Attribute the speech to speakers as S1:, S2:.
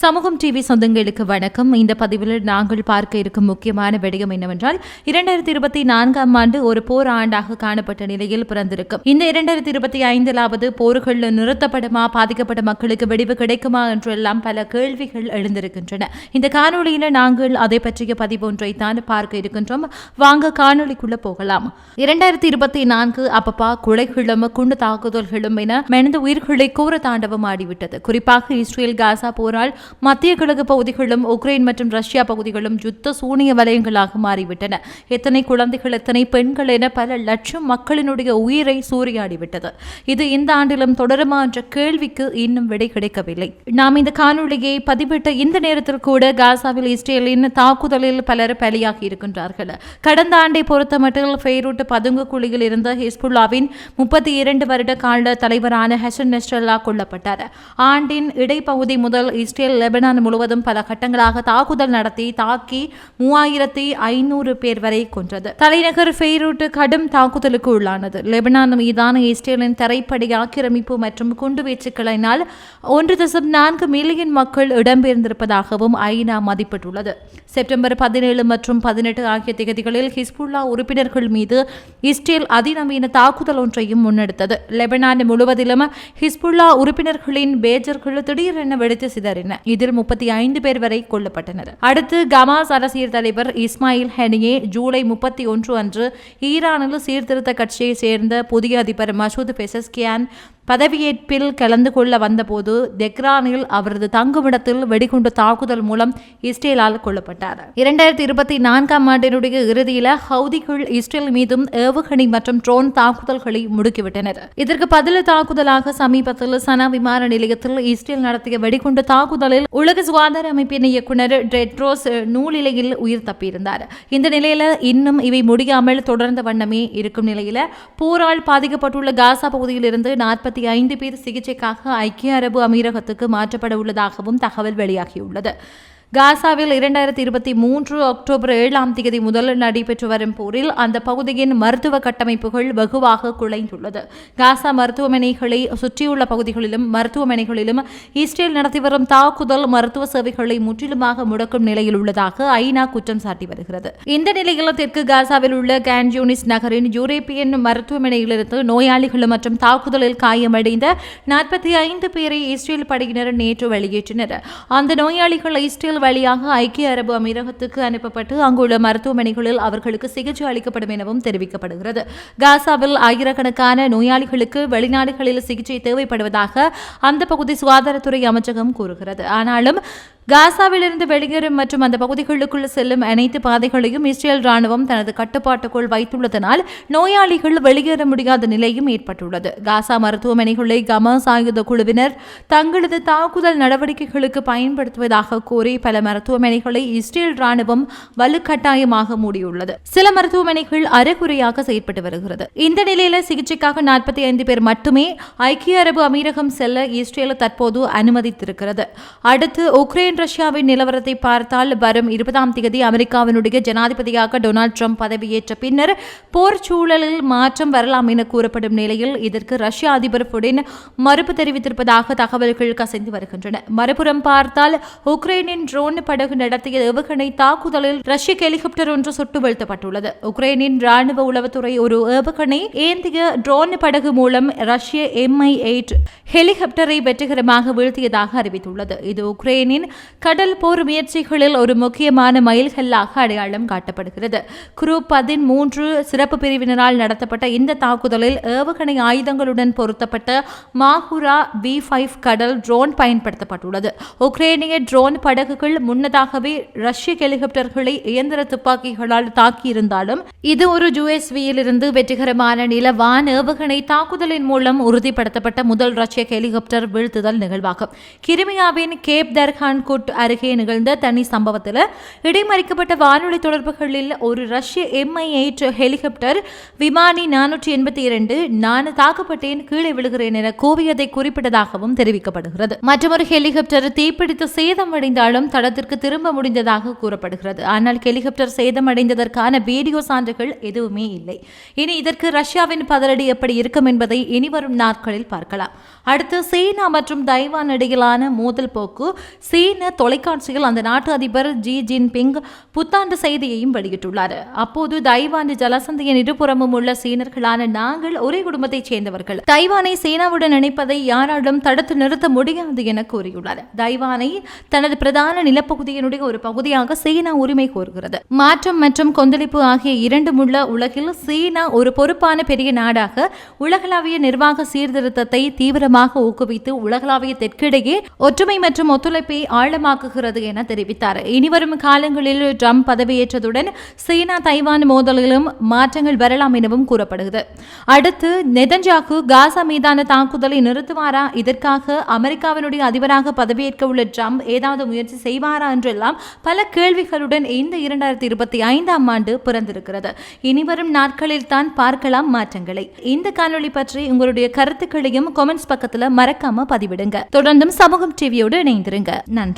S1: சமூகம் டிவி சொந்தங்களுக்கு வணக்கம். இந்த பதிவில் நாங்கள் பார்க்க இருக்கும் முக்கியமான விடயம் என்னவென்றால் இரண்டாயிரத்தி இருபத்தி நான்காம் ஆண்டு ஒரு போர் ஆண்டாக காணப்பட்ட நிலையில் பிறந்திருக்கும். இந்த இரண்டாயிரத்தி இருபத்தி ஐந்திலாவது போர்கள் நிறுத்தப்படுமா பாதிக்கப்பட்ட மக்களுக்கு வெடிவு கிடைக்குமா என்றெல்லாம் பல கேள்விகள் எழுந்திருக்கின்றன. இந்த காணொளியில் நாங்கள் அதை பற்றிய பதிவு ஒன்றை தான் பார்க்க இருக்கின்றோம். வாங்க காணொலிக்குள்ள போகலாம். இரண்டாயிரத்தி இருபத்தி நான்கு அப்பப்பா கொலைகளும் குண்டு தாக்குதல்களும் என மெனந்த உயிர்களை கூற தாண்டவம் ஆடிவிட்டது. குறிப்பாக இஸ்ரேல் காசா போரால் மத்திய கிழக்கு பகுதிகளும் உக்ரைன் மற்றும் ரஷ்யா பகுதிகளும் யுத்த சூனிய வலயங்களாக மாறிவிட்டன. எத்தனை குழந்தைகள் எத்தனை பெண்கள் என பல லட்சம் மக்களினுடைய உயிரை சூறையாடிவிட்டது. இது இந்த ஆண்டிலும் தொடருமா என்ற கேள்விக்கு இன்னும் விடை கிடைக்கவில்லை. நாம் இந்த காணொளியை பதிவிட்ட இந்த நேரத்தில் கூட காசாவில் இஸ்ரேலின் தாக்குதலில் பலர் பலியாகி இருக்கின்றார்கள். கடந்த ஆண்டை பொறுத்தமட்டில் பெய்ரூட் பதுங்கு குழியில் இருந்த ஹிஸ்புல்லாவின் முப்பத்தி இரண்டு வருட கால தலைவரான ஹசன் நெஸ்ரல்லா கொல்லப்பட்டார். ஆண்டின் இடைப்பகுதி முதல் இஸ்ரேல் லெபனான் முழுவதும் பல கட்டங்களாக தாக்குதல் நடத்தி தாக்கி மூவாயிரத்தி ஐநூறு பேர் வரை கொன்றது. தலைநகர் ஃபெய்ரூட் கடும் தாக்குதலுக்கு உள்ளானது. லெபனான் மீதான இஸ்ரேலின் தரைப்படை ஆக்கிரமிப்பு மற்றும் குண்டுவீச்சுக்களினால் ஒன்று தசம் நான்கு மில்லியன் மக்கள் இடம்பெயர்ந்திருப்பதாகவும் ஐநா மதிப்பிட்டுள்ளது. செப்டம்பர் பதினேழு மற்றும் பதினெட்டு ஆகிய திகதிகளில் ஹிஸ்புல்லா உறுப்பினர்கள் மீது இஸ்ரேல் அதிநவீன தாக்குதல் ஒன்றையும் முன்னெடுத்தது. லெபனான் முழுவதிலும் ஹிஸ்புல்லா உறுப்பினர்களின் பேஜர்கள் திடீரென வெடித்து சிதறின. இதில் முப்பத்தி ஐந்து பேர் வரை கொல்லப்பட்டனர். அடுத்து கமாஸ் அரசியல் தலைவர் இஸ்மாயில் ஹெனியே ஜூலை முப்பத்தி ஒன்று அன்று ஈரானில் சீர்திருத்த கட்சியை சேர்ந்த புதிய அதிபர் மசூத் பெசஸ்கியான் பதவியேற்பில் கலந்து கொள்ள வந்தபோது தெக்ரானில் அவரது தங்குமிடத்தில் வெடிகுண்டு தாக்குதல் மூலம் இஸ்ரேலால் கொல்லப்பட்டார். இரண்டாயிரத்தி இருபத்தி நான்காம் ஆண்டினுடைய இறுதியில் ஹவுதிகள் இஸ்ரேல் மீதும் ஏவுகணை மற்றும் ட்ரோன் தாக்குதல்களை முடுக்கிவிட்டனர். இதற்கு பதில் தாக்குதலாக சமீபத்தில் சனா விமான நிலையத்தில் இஸ்ரேல் நடத்திய வெடிகுண்டு தாக்குதலில் உலக சுகாதார அமைப்பின் இயக்குனர் டெட்ரோஸ் நூலிலையில் உயிர் தப்பியிருந்தார். இந்த நிலையில இன்னும் இவை முடியாமல் தொடர்ந்த வண்ணமே இருக்கும் நிலையில போரால் பாதிக்கப்பட்டுள்ள காசா பகுதியில் இருந்து நாற்பத்தி ஐந்து பேர் சிகிச்சைக்காக ஐக்கிய அரபு அமீரகத்துக்கு மாற்றப்பட உள்ளதாகவும் தகவல் வெளியாகியுள்ளது. காசாவில் இரண்டாயிரத்தி இருபத்தி மூன்று அக்டோபர் ஏழாம் தேதி முதல் நடைபெற்று வரும் போரில் அந்த பகுதியின் மருத்துவ கட்டமைப்புகள் வெகுவாக குலைந்துள்ளது. காசா மருத்துவமனைகளை சுற்றியுள்ள பகுதிகளிலும் மருத்துவமனைகளிலும் இஸ்ரேல் நடத்தி வரும் தாக்குதல் மருத்துவ சேவைகளை முற்றிலுமாக முடக்கும் நிலையில் உள்ளதாக ஐநா குற்றம் சாட்டி வருகிறது. இந்த நிலையில் தெற்கு காசாவில் உள்ள கேன்ஜூனிஸ் நகரின் யூரோப்பியன் மருத்துவமனையிலிருந்து நோயாளிகள் மற்றும் தாக்குதலில் காயமடைந்த நாற்பத்தி ஐந்து பேரை இஸ்ரேல் படையினர் நேற்று வெளியேற்றினர். அந்த நோயாளிகள் இஸ்ரேல் வழியாக ஐக்கிய அரபு அமீரகத்துக்கு அனுப்பப்பட்டு அங்குள்ள மருத்துவமனைகளில் அவர்களுக்கு சிகிச்சை அளிக்கப்படும் எனவும் தெரிவிக்கப்படுகிறது. காசாவில் ஆயிரக்கணக்கான நோயாளிகளுக்கு வெளிநாடுகளில் சிகிச்சை தேவைப்படுவதாக அந்த பகுதி சுகாதாரத்துறை அமைச்சகம் கூறுகிறது. ஆனாலும் காசாவிலிருந்து வெளியேறும் மற்றும் அந்த பகுதிகளுக்குள் செல்லும் அனைத்து பாதைகளையும் இஸ்ரேல் ராணுவம் தனது கட்டுப்பாட்டுக்குள் வைத்துள்ளதனால் நோயாளிகள் வெளியேற முடியாத நிலையும் ஏற்பட்டுள்ளது. காசா மருத்துவமனைகளை கமாஸ் ஆயுத குழுவினர் தங்களது தாக்குதல் நடவடிக்கைகளுக்கு பயன்படுத்துவதாக கூறி பல மருத்துவமனைகளை இஸ்ரேல் ராணுவம் வலுக்கட்டாயமாக மூடியுள்ளது. சில மருத்துவமனைகள் அறகுறையாக செயற்பட்டு வருகிறது. இந்த நிலையில சிகிச்சைக்காக நாற்பத்தி ஐந்து பேர் மட்டுமே ஐக்கிய அரபு அமீரகம் செல்ல இஸ்ரேல் தற்போது அனுமதித்திருக்கிறது. அடுத்து உக்ரைன் ரஷ்யாவின் நிலவரத்தை பார்த்தால் வரும் இருபதாம் தேதி அமெரிக்காவினுடைய ஜனாதிபதியாக டொனால்ட் ட்ரம்ப் பதவியேற்ற பின்னர் போர் சூழலில் மாற்றம் வரலாம் என கூறப்படும் நிலையில் இதற்கு ரஷ்ய அதிபர் புடின் மறுப்பு தெரிவித்திருப்பதாக தகவல்கள் கசிந்து வருகின்றன. மறுபுறம் பார்த்தால் உக்ரைனின் ட்ரோன் படகு நடத்திய ஏவுகணை தாக்குதலில் ரஷ்ய ஹெலிகாப்டர் ஒன்று சுட்டு வீழ்த்தப்பட்டுள்ளது. உக்ரைனின் ராணுவ உளவுத்துறை ஒரு ஏவுகணை ஏந்திய ட்ரோன் படகு மூலம் ரஷ்ய எம்ஐ எயிட் ஹெலிகாப்டரை வெற்றிகரமாக வீழ்த்தியதாக அறிவித்துள்ளது. இது உக்ரைனின் கடல் போர் முயற்சிகளில் ஒரு முக்கியமான மைல்கல்லாக அடையாளம் காட்டப்படுகிறது. குரூப் பதிமூன்று சிறப்பு பிரிவினரால் நடத்தப்பட்ட இந்த தாக்குதலில் ஏவுகணை ஆயுதங்களுடன் பொருத்தப்பட்ட மாகுரா வி ஃபைவ் கடல் ட்ரோன் பயன்படுத்தப்பட்டுள்ளது. உக்ரைனிய ட்ரோன் படகுகள் முன்னதாகவே ரஷ்ய ஹெலிகாப்டர்களை இயந்திர துப்பாக்கிகளால் தாக்கியிருந்தாலும் இது ஒரு ஜூஎஸ்வியிலிருந்து வெற்றிகரமான நில வான் ஏவுகணை தாக்குதலின் மூலம் உறுதிப்படுத்தப்பட்ட முதல் ரஷ்ய ஹெலிகாப்டர் வீழ்த்துதல் நிகழ்வாகும். கிரிமியாவின் கேப் தர்கான் குட் அருகே நிகழ்ந்த தனி சம்பவத்தில் இடைமறிக்கப்பட்ட வானொலி தொடர்புகளில் ஒரு ரஷ்ய எம்ஐ எயிட் ஹெலிகாப்டர் விமானி நானூற்றி எண்பத்தி இரண்டு நான் தாக்கப்பட்டேன் கீழே விழுகிறேன் என கூவியதை குறிப்பிட்டதாகவும் தெரிவிக்கப்படுகிறது. மற்றொரு ஹெலிகாப்டர் தீப்பிடித்து சேதமடைந்தாலும் தடத்திற்கு திரும்ப முடிந்ததாக கூறப்படுகிறது. ஆனால் ஹெலிகாப்டர் சேதமடைந்ததற்கான வீடியோ சான்றுகள் எதுவுமே இல்லை. இனி இதற்கு ரஷ்யாவின் பதிலடி எப்படி இருக்கும் என்பதை இனிவரும் நாட்களில் பார்க்கலாம். அடுத்து சீனா மற்றும் தைவான் இடையிலான மோதல் போக்கு சீன தொலைக்காட்சியில் அந்த நாட்டு அதிபர் ஜி ஜின்பிங் புத்தாண்டு செய்தியையும் வெளியிட்டுள்ளார். அப்போது தைவான் ஜலசந்தியின் இருபுறமும் உள்ள சீனர்களான நாங்கள் ஒரே குடும்பத்தைச் சேர்ந்தவர்கள். தைவானை சீனாவுடன் இணைப்பதை யாராலும் தடுத்து நிறுத்த முடியாது என கூறியுள்ளார். தைவானை தனது பிரதான நிலப்பகுதியினுடைய ஒரு பகுதியாக சீனா உரிமை கோருகிறது. மாற்றம் மற்றும் கொந்தளிப்பு ஆகிய இரண்டும் உள்ள உலகில் சீனா ஒரு பொறுப்பான பெரிய நாடாக உலகளாவிய நிர்வாக சீர்திருத்தத்தை தீவிரமாக ஊக்குவித்து உலகளாவிய தெற்கிடையே ஒற்றுமை மற்றும் ஒத்துழைப்பை ஆழ் ஆழமாக்குகிறது என தெரிவித்தார். இனிவரும் காலங்களில் ட்ரம்ப் பதவியேற்றதுடன் சீனா தைவான் மோதலிலும் மாற்றங்கள் வரலாம் எனவும் கூறப்படுகிறது. அடுத்து நெதன்ஜாக்கு காசா மீதான தாக்குதலை நிறுத்துவாரா? இதற்காக அமெரிக்காவினுடைய அதிபராக பதவியேற்க உள்ள ட்ரம்ப் ஏதாவது முயற்சி செய்வாரா என்றெல்லாம் பல கேள்விகளுடன் இந்த இரண்டாயிரத்தி இருபத்தி ஐந்தாம் ஆண்டு பிறந்திருக்கிறது. இனிவரும் நாட்களில் தான் பார்க்கலாம் மாற்றங்களை. இந்த காணொளி பற்றி உங்களுடைய கருத்துக்களையும் கொமெண்ட்ஸ் பக்கத்துல மறக்காம பதிவிடுங்க. தொடர்ந்தும் சமூகம் டிவியோடு இணைந்திருங்க. நன்றி.